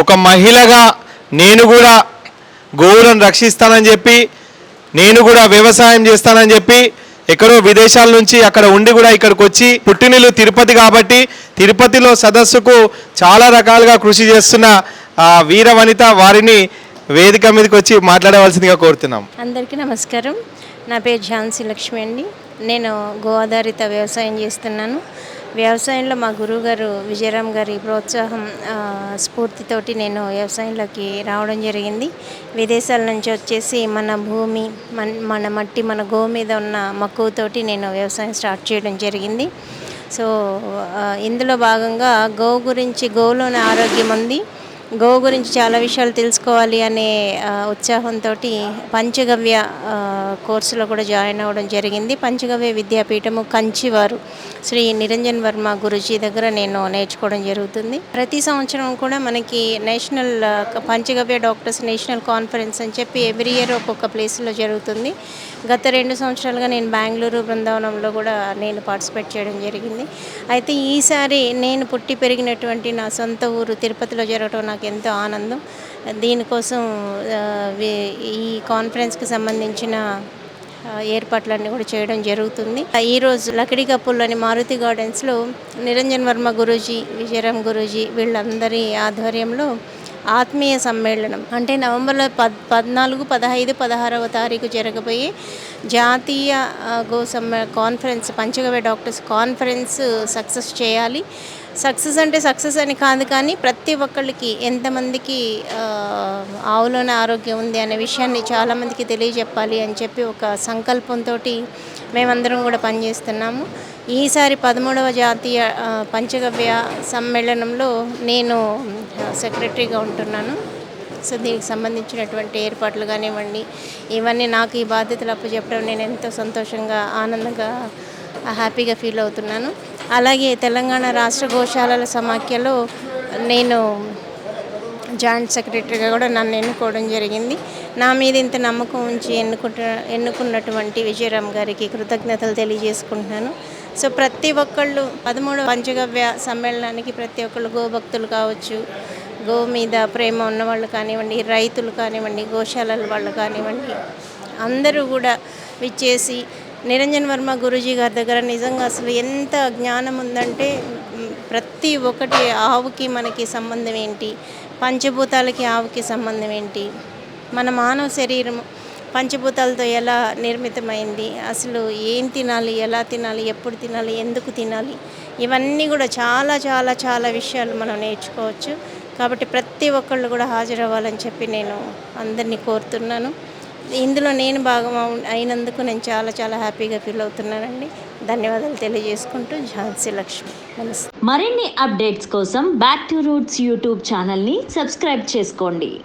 ఒక మహిళగా నేను కూడా గోవులను రక్షిస్తానని చెప్పి నేను కూడా వ్యవసాయం చేస్తానని చెప్పి ఎక్కడో విదేశాల నుంచి అక్కడ ఉండి కూడా ఇక్కడికి వచ్చి పుట్టినిల్లు తిరుపతి కాబట్టి తిరుపతిలో సదస్సుకు చాలా రకాలుగా కృషి చేస్తున్న ఆ వీర వనిత వారిని వేదిక మీదకి వచ్చి మాట్లాడవలసిందిగా కోరుతున్నాం. అందరికీ నమస్కారం. నా పేరు ఝాన్సీ లక్ష్మి అండి. నేను గో వ్యవసాయం చేస్తున్నాను. వ్యవసాయంలో మా గురువుగారు విజయరామ్ గారి ప్రోత్సాహం స్ఫూర్తితోటి నేను వ్యవసాయంలోకి రావడం జరిగింది. విదేశాల నుంచి వచ్చేసి మన భూమి మన మన మట్టి మన గో మీద ఉన్న మక్కువతోటి నేను వ్యవసాయం స్టార్ట్ చేయడం జరిగింది. సో ఇందులో భాగంగా గో గురించి గోలోని ఆరోగ్యం ఉంది. గో గురించి చాలా విషయాలు తెలుసుకోవాలి అనే ఉత్సాహంతో పంచగవ్య కోర్సులో కూడా జాయిన్ అవ్వడం జరిగింది. పంచగవ్య విద్యాపీఠము కంచివారు శ్రీ నిరంజన్ వర్మ గురుజీ దగ్గర నేను నేర్చుకోవడం జరుగుతుంది. ప్రతి సంవత్సరం కూడా మనకి national Panchagavya doctors national conference అని చెప్పి ఎవ్రీ ఇయర్ ఒక్కొక్క ప్లేస్లో జరుగుతుంది. గత రెండు సంవత్సరాలుగా నేను బెంగళూరు బృందావనంలో కూడా నేను పార్టిసిపేట్ చేయడం జరిగింది. అయితే ఈసారి నేను పుట్టి పెరిగినటువంటి నా సొంత ఊరు తిరుపతిలో జరగడం నాకు ఎంతో ఆనందం. దీనికోసం ఈ కాన్ఫరెన్స్కి సంబంధించిన ఏర్పాట్లన్నీ కూడా చేయడం జరుగుతుంది. ఈరోజు లకిడి కప్పుల్లోని మారుతి గార్డెన్స్లో నిరంజన్ వర్మ గురూజీ విజయరామ్ గురూజీ వీళ్ళందరి ఆధ్వర్యంలో ఆత్మీయ సమ్మేళనం. అంటే నవంబర్లో పద్ పద్నాలుగు పదహైదు పదహారవ తారీఖు జరగబోయే జాతీయ గో సమ్మ conference Panchagavya doctors conference success చేయాలి. సక్సెస్ అంటే సక్సెస్ అని కాదు కానీ ప్రతి ఒక్కళ్ళకి ఎంతమందికి ఆవులోనే ఆరోగ్యం ఉంది అనే విషయాన్ని చాలామందికి తెలియజెప్పాలి అని చెప్పి ఒక సంకల్పంతో మేమందరం కూడా పనిచేస్తున్నాము. ఈసారి పదమూడవ జాతీయ పంచగవ్య సమ్మేళనంలో నేను సెక్రటరీగా ఉంటున్నాను. సో దీనికి సంబంధించినటువంటి ఏర్పాట్లు కానివ్వండి ఇవన్నీ నాకు ఈ బాధ్యతలు అప్పచెప్పడం నేను ఎంతో సంతోషంగా ఆనందంగా హ్యాపీగా ఫీల్ అవుతున్నాను. అలాగే తెలంగాణ రాష్ట్ర గోశాలల సమాఖ్యలో నేను జాయింట్ సెక్రటరీగా కూడా నన్ను ఎన్నుకోవడం జరిగింది. నా మీద ఇంత నమ్మకం ఉంచి ఎన్నుకుంట ఎన్నుకున్నటువంటి విజయరామ్ గారికి కృతజ్ఞతలు తెలియజేసుకుంటున్నాను. సో ప్రతి ఒక్కళ్ళు పదమూడు పంచగవ్య సమ్మేళనానికి ప్రతి ఒక్కళ్ళు గోభక్తులు కావచ్చు గో మీద ప్రేమ ఉన్నవాళ్ళు కానివ్వండి రైతులు కానివ్వండి గోశాలల వాళ్ళు కానివ్వండి అందరూ కూడా విచ్చేసి నిరంజన్ వర్మ గురూజీ గారి దగ్గర నిజంగా అసలు ఎంత జ్ఞానం ఉందంటే ప్రతి ఒక్కటి ఆవుకి మనకి సంబంధం ఏంటి? పంచభూతాలకి ఆవుకి సంబంధం ఏంటి? మన మానవ శరీరం పంచభూతాలతో ఎలా నిర్మితమైంది? అసలు ఏం తినాలి? ఎలా తినాలి? ఎప్పుడు తినాలి? ఎందుకు తినాలి? ఇవన్నీ కూడా చాలా చాలా చాలా విషయాలు మనం నేర్చుకోవచ్చు. కాబట్టి ప్రతి ఒక్కళ్ళు కూడా హాజరవ్వాలని చెప్పి నేను అందరినీ కోరుతున్నాను. ఇందులో నేను భాగం అయినందుకు నేను చాలా చాలా హ్యాపీగా ఫీల్ అవుతున్నానండి. ధన్యవాదాలు తెలియజేసుకుంటూ ఝాన్సీ లక్ష్మి. నమస్తే. మరిన్ని అప్డేట్స్ కోసం బ్యాక్ టు రూట్స్ యూట్యూబ్ ఛానల్ని సబ్స్క్రైబ్ చేసుకోండి.